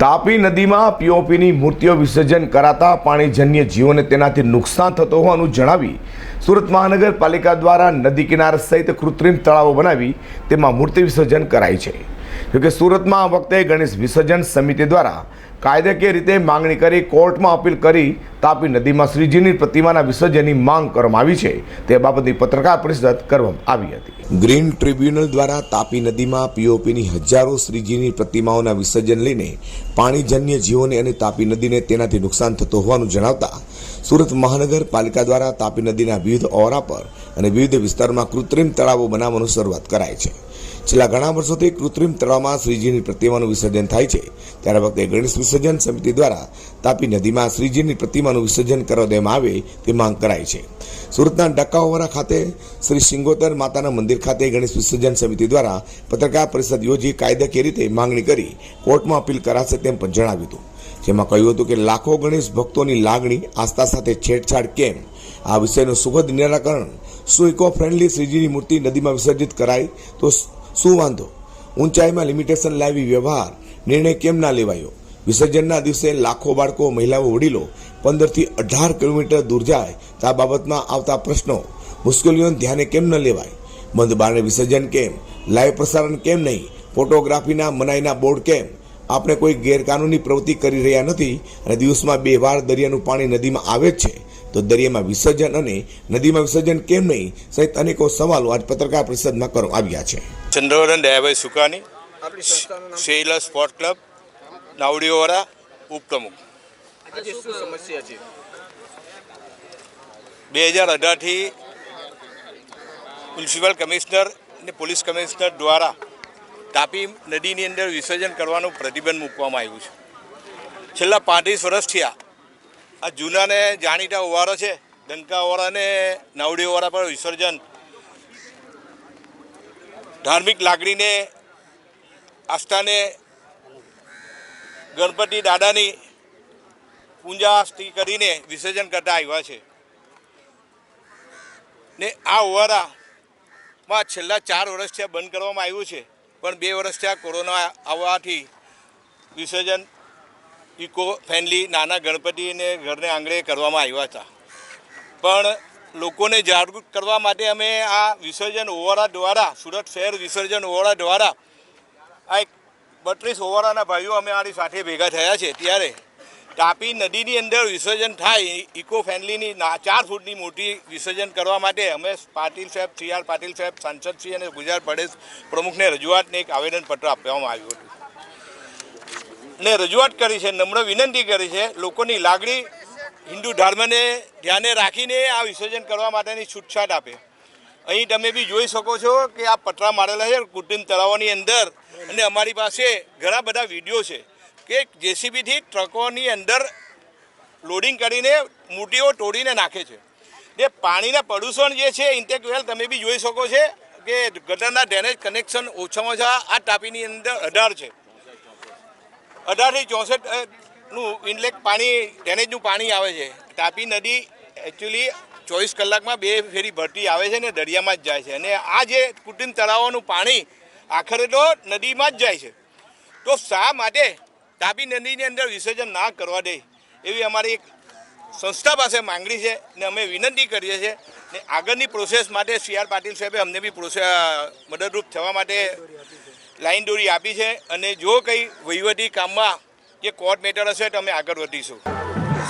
તાપી નદીમાં પીઓપીની મૂર્તિઓ વિસર્જન કરાતા પાણીજન્ય જીવોને તેનાથી નુકસાન થતો હોવાનું જણાવી સુરત મહાનગરપાલિકા દ્વારા નદી કિનારા સહિત કૃત્રિમ તળાવો બનાવી તેમાં મૂર્તિ વિસર્જન કરાય છે. જોકે સુરતમાં આ વખતે ગણેશ વિસર્જન સમિતિ દ્વારા કાયદાકીય રીતે માંગણી કરી કોર્ટમાં અપીલ કરી તાપી નદીમાં શ્રીજીની પ્રતિમાના વિસર્જનની માંગ કરવામાં આવી છે. તે બાબતની પત્રકાર પરિષદ કરવામાં આવી હતી. ગ્રીન ટ્રિબ્યુનલ દ્વારા તાપી નદીમાં પીઓપીની હજારો શ્રીજીની પ્રતિમાઓના વિસર્જન લઈને પાણીજન્ય જીવોને અને તાપી નદીને તેનાથી નુકસાન થતું હોવાનું જણાવતા સુરત મહાનગરપાલિકા દ્વારા તાપી નદીના વિવિધ ઓરા પર અને વિવિધ વિસ્તારોમાં કૃત્રિમ તળાવો બનાવવાનું શરૂઆત કરાય છે. છેલ્લા ઘણા વર્ષોથી કૃત્રિમ તળાવમાં શ્રીજીની પ્રતિમાનું વિસર્જન થાય છે. ત્યારે વખતે ગણેશ વિસર્જન સમિતિ દ્વારા તાપી નદીમાં શ્રીજીની પ્રતિમાનું વિસર્જન કરવા દેવામાં આવે તે માંગ કરાય છે. સુરતના ડકાઓવરા ખાતે શ્રી સિંગોતર માતાના મંદિર ખાતે ગણેશ વિસર્જન સમિતિ દ્વારા પત્રકાર પરિષદ યોજી કાયદાકીય રીતે માંગણી કરી કોર્ટમાં અપીલ કરાશે તેમ પણ જણાવ્યું હતું. જેમાં કહ્યું હતું કે લાખો ગણેશ ભક્તોની લાગણી આસ્થા સાથે છેડછાડ કેમ? આ વિષયનું સુખદ નિરાકરણ શું ઇકો ફ્રેન્ડલી શ્રીજીની મૂર્તિ નદીમાં વિસર્જિત કરાય? તો શું વાંધો? ઊંચાઈમાં લિમિટેશન લાવી વ્યવહાર, નિર્ણય કેમ ના લેવાયો? વિસર્જનના દિવસે લાખો બાળકો, મહિલાઓ, વડીલો પંદરથી અઢાર કિલોમીટર દૂર જાય, તો આ બાબતમાં આવતા પ્રશ્નો. મુશ્કેલીઓને ધ્યાને કેમ ન લેવાય? બંધ બારણે વિસર્જન કેમ? લાઈવ પ્રસારણ કેમ નહીં? ફોટોગ્રાફીના મનાઈના બોર્ડ કેમ? આપણે કોઈ ગેરકાનૂની પ્રવૃત્તિ કરી રહ્યા નથી અને દિવસમાં બે વાર દરિયાનું પાણી નદીમાં આવે જ છે તો દરિયામાં વિસર્જન અને નદીમાં વિસર્જન કેમ નહીં સહિત અનેકો સવાલો આજ પત્રકાર પરિષદમાં કરવામાં આવ્યા છે. ચંદ્રવરન દયાભાઈ સુકાની આપણી શેલા સ્પોર્ટ ક્લબ નાવડીઓવાળા ઉપપ્રમુખ. સમસ્યા છે? બે હજાર અઢારથી મ્યુનિસિપલ કમિશનર અને પોલીસ કમિશનર દ્વારા તાપી નદીની અંદર વિસર્જન કરવાનું પ્રતિબંધ મૂકવામાં આવ્યું છે. છેલ્લા પાંત્રીસ વર્ષથી આ જૂનાને જાણીતા ઓવારો છે. ડંકાવાળા અને નાવડી ઓવારા પર વિસર્જન. ધાર્મિક લાગણીને આસ્થાને ગણપતિ દાદાની પૂજા સ્તી કરીને વિસર્જન કરતા આવ્યા છે. ને આ ઓવારામાં છેલ્લા ચાર વર્ષથી બંધ કરવામાં આવ્યું છે. પણ બે વર્ષથી આ કોરોના આવવાથી વિસર્જન ઇકો ફ્રેન્ડલી નાના ગણપતિને ઘરને આંગણે કરવામાં આવ્યા હતા. પણ લોકોને જાગૃત કરવા માટે અમે આ વિસર્જન ઓવારા દ્વારા, સુરત શહેર વિસર્જન ઓવારા દ્વારા આ એક બત્રીસ ઓવારાના ભાઈઓ અમે આની સાથે ભેગા થયા છે. ત્યારે તાપી નદીની અંદર વિસર્જન થાય ઇકો ફ્રેન્ડલીની ચાર ફૂટની મોટી વિસર્જન કરવા માટે અમે પાટીલ સાહેબ સી આર પાટીલ સાહેબ સાંસદશ્રી અને ગુજરાત પ્રદેશ પ્રમુખને રજૂઆતને એક આવેદનપત્ર આપવામાં આવ્યું હતું. ને રજૂઆત કરી છે, નમ્ર વિનંતી કરી છે, લોકોની લાગણી હિન્દુ ધર્મને ધ્યાને રાખીને આ વિસર્જન કરવા માટેની છૂટછાટ આપે. અહીં તમે બી જોઈ શકો છો કે આ પતરા મારેલા છે કૃત્રિમ તળાવોની અંદર અને અમારી પાસે ઘણા બધા વીડિયો છે. કે જેસીબીથી ટ્રકોની અંદર લોડિંગ કરીને મૂટીઓ તોડીને નાખે છે. એ પાણીના પ્રદૂષણ જે છે ઇન્ટેક વેલ તમે બી જોઈ શકો છો કે ગટરના ડ્રેનેજ કનેક્શન ઓછામાં ઓછા આ ટાપીની અંદર અઢાર છે. અઢારથી ચોસઠનું ઇનલેક પાણી ડ્રેનેજનું પાણી આવે છે. તાપી નદી એકચ્યુઅલી ચોવીસ કલાકમાં બે ફેરી ભરતી આવે છે ને દરિયામાં જ જાય છે. અને આ જે કૃત્રિમ તળાવોનું પાણી આખરે તો નદીમાં જ જાય છે. તો શા માટે તાપી નદીની અંદર વિસર્જન ના કરવા દે એવી અમારી એક સંસ્થા પાસે માંગણી છે ને અમે વિનંતી કરીએ છીએ ને આગળની પ્રોસેસ માટે સી આર પાટીલ સાહેબે અમને બી પ્રોસેસ મદદરૂપ થવા માટે લાઈન દોરી આપી છે અને જો કંઈ વહીવટી કામમાં કે કોર્ટ મેટર હશે તો અમે આગળ વધીશું.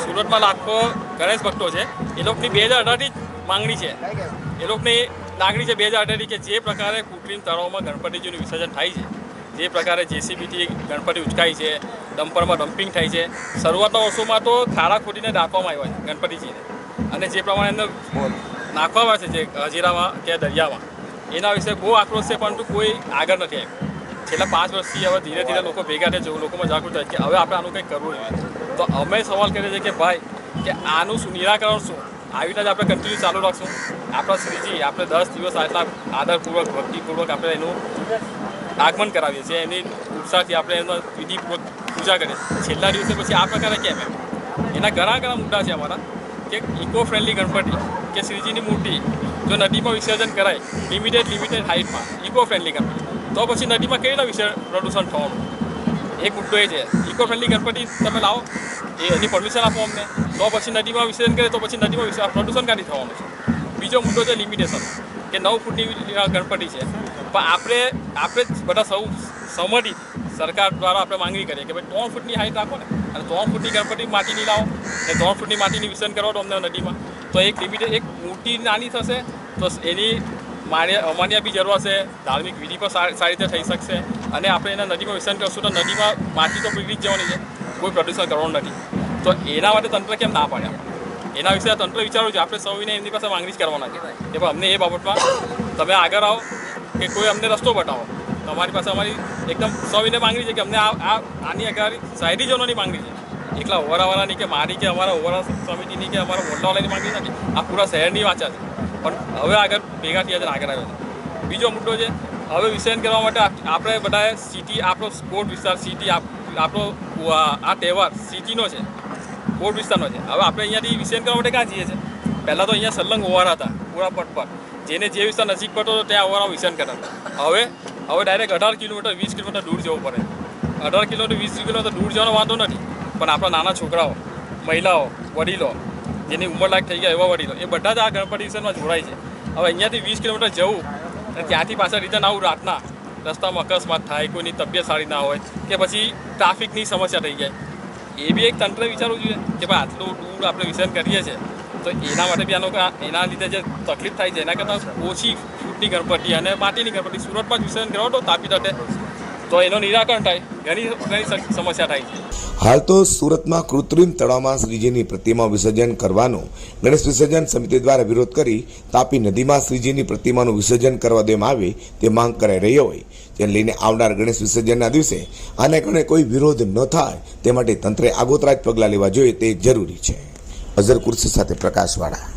સુરતમાં લાખો ગણેશ ભક્તો છે. એ લોકોની બે હજાર જ માંગણી છે. એ લોકોની લાગણી છે બે હજાર અઢારથી કે જે પ્રકારે કૃત્રિમ તળાવમાં ગણપતિજીનું વિસર્જન થાય છે. જે પ્રકારે જેસીબીથી ગણપતિ ઉચકાય છે, ડમ્પરમાં ડમ્પિંગ થાય છે, શરૂઆતના વર્ષોમાં તો ખાડા ખોટીને નાખવામાં આવ્યા છે ગણપતિજીને. અને જે પ્રમાણે અંદર નાખવામાં આવે છે જે હજીરામાં કે દરિયામાં, એના વિશે બહુ આક્રોશ છે, પરંતુ કોઈ આગળ નથી આવ્યું. છેલ્લા પાંચ વર્ષથી હવે ધીરે ધીરે લોકો ભેગા થાય છે, લોકોમાં જાગૃત થાય કે હવે આપણે આનું કંઈક કરવું જોઈએ તો અમે સવાલ કરીએ છીએ કે ભાઈ, કે આનું શું નિરાકરણ શું? આવી રીતે આપણે કન્ટિન્યુ ચાલુ રાખશું. આપણા શ્રીજી, આપણે દસ દિવસ આટલા આદરપૂર્વક, ભક્તિપૂર્વક આપણે એનું આગમન કરાવીએ છીએ. એની ઉત્સાહથી આપણે એનો વિધિપૂર્વક પૂજા કરીએ છેલ્લા દિવસે પછી આ પ્રકારે કેમ એમ? એના ઘણા ઘણા મુદ્દા છે અમારા. કે ઇકો ફ્રેન્ડલી ગણપતિ, કે શ્રીજીની મૂર્તિ, જો નદીમાં વિસર્જન કરાય લિમિટેડ લિમિટેડ હાઇટમાં ઇકો ફ્રેન્ડલી ગણપતિ. તો પછી નદીમાં રીતના વિસર્જન પ્રદૂષણ થવાનું? એક મુદ્દો એ છે. ઇકો ફ્રેન્ડલી ગણપતિ તમે લાવો. એ એની પરમિશન આપો અમને. તો પછી નદીમાં વિસર્જન કરે તો પછી નદીમાં વિસર્જન પ્રદૂષણ કાઢી થવાનું છે? બીજો મુદ્દો છે લિમિટેશન કે નવ ફૂટની ગણપતિ છે. પણ આપણે આપણે બધા સૌ સંમતિ સરકાર દ્વારા આપણે માંગણી કરીએ કે ભાઈ ત્રણ ફૂટની હાઈટ રાખો ને. અને ત્રણ ફૂટની ગણપતિ માટીની લાવો ને ત્રણ ફૂટની માટીની વિસર્જન કરવા દો અમને નદીમાં. તો એક લિમિટેડ એક મૂર્તિ નાની થશે, તો એની મારે અમાન્ય બી જરૂર હશે ધાર્મિક વિધિ પણ સારી રીતે થઈ શકશે. અને આપણે એના નદીમાં વિસર્જન કરશું તો નદીમાં માટી તો પીગળી જ જવાની છે. કોઈ પ્રદૂષણ કરવાનું નથી. તો એના માટે તંત્ર કેમ ના પાડે? એના વિશે તંત્ર વિચારવું છે. આપણે સૌને એમની પાસે માંગણી જ કરવાના છે. કે ભાઈ, અમને એ બાબતમાં તમે આગળ આવો કે કોઈ અમને રસ્તો બતાવો. તમારી પાસે અમારી એકદમ સૌને માંગણી છે કે અમને આ આની આગળ શહેરીજનોની માંગણી છે. એકલા ઓવરાવાળાની કે મારી કે અમારા ઓવરા સમિતિની કે અમારા મોટાવાળાની માંગણી નથી. આ પૂરા શહેરની વાંચા છે. પણ હવે આગળ ભેગા થયા છે આગળ આવ્યો છે. બીજો મુદ્દો છે, હવે વિસર્જન કરવા માટે આપણે બધાએ સિટી આપણો સ્પોર્ટ વિસ્તાર સિટી આપણો, આ તહેવાર સિટીનો છે. કોટ વિસ્તારનો છે. હવે આપણે અહીંયાથી વિસર્જન કરવા માટે ક્યાં જઈએ છીએ? પહેલાં તો અહીંયા સલંગ ઓવારા હતા પૂરા પટ પર. જેને જે વિસ્તાર નજીક પડતો હતો, ત્યાં ઓવારા વિસર્જન કરતા હવે હવે ડાયરેક્ટ અઢાર કિલોમીટર, વીસ કિલોમીટર દૂર જવું પડે. અઢાર કિલોમીટર, વીસ કિલોમીટર દૂર જવાનો વાંધો નથી, પણ આપણા નાના છોકરાઓ, મહિલાઓ, વડીલો, જેની ઉંમરલાયક થઈ ગયા એવા વડીલો, એ બધા જ આ ગણપતિ વિસર્જનમાં જોડાય છે. હવે અહીંયાથી વીસ કિલોમીટર જવું અને ત્યાંથી પાછા રિટર્ન આવું રાતના રસ્તામાં અકસ્માત થાય, કોઈની તબિયત સારી ના હોય, કે પછી ટ્રાફિકની સમસ્યા થઈ જાય એ બી એક તંત્ર વિચારવું જોઈએ કે ભાઈ આટલું દૂર આપણે વિસર્જન કરીએ છીએ, તો એના માટે બી આનો એના લીધે જે તકલીફ થાય છે, એના કરતાં ઓછી ફૂટની ગણપતિ અને માટીની ગણપતિ સુરતમાં જ વિસર્જન કરવા તો તાપી તટે. તો એનો નિરાકરણ થાય, ઘણી ઘણી સમસ્યા થાય છે. હાલ તો સુરતમાં કૃત્રિમ તળાવમાં શ્રીજીની પ્રતિમા વિસર્જન કરવાનો ગણેશ વિસર્જન સમિતિ દ્વારા વિરોધ કરી તાપી નદીમાં શ્રીજીની પ્રતિમાનું વિસર્જન કરવા દેવામાં આવે તે માંગ કરાઈ રહી હોય. તેને લઈને આવનાર ગણેશ વિસર્જનના દિવસે આને કારણે કોઈ વિરોધ ન થાય તે માટે તંત્રે આગોતરા જ પગલાં લેવા જોઈએ તે જરૂરી છે. અઝર કુર્સી સાથે પ્રકાશવાળા.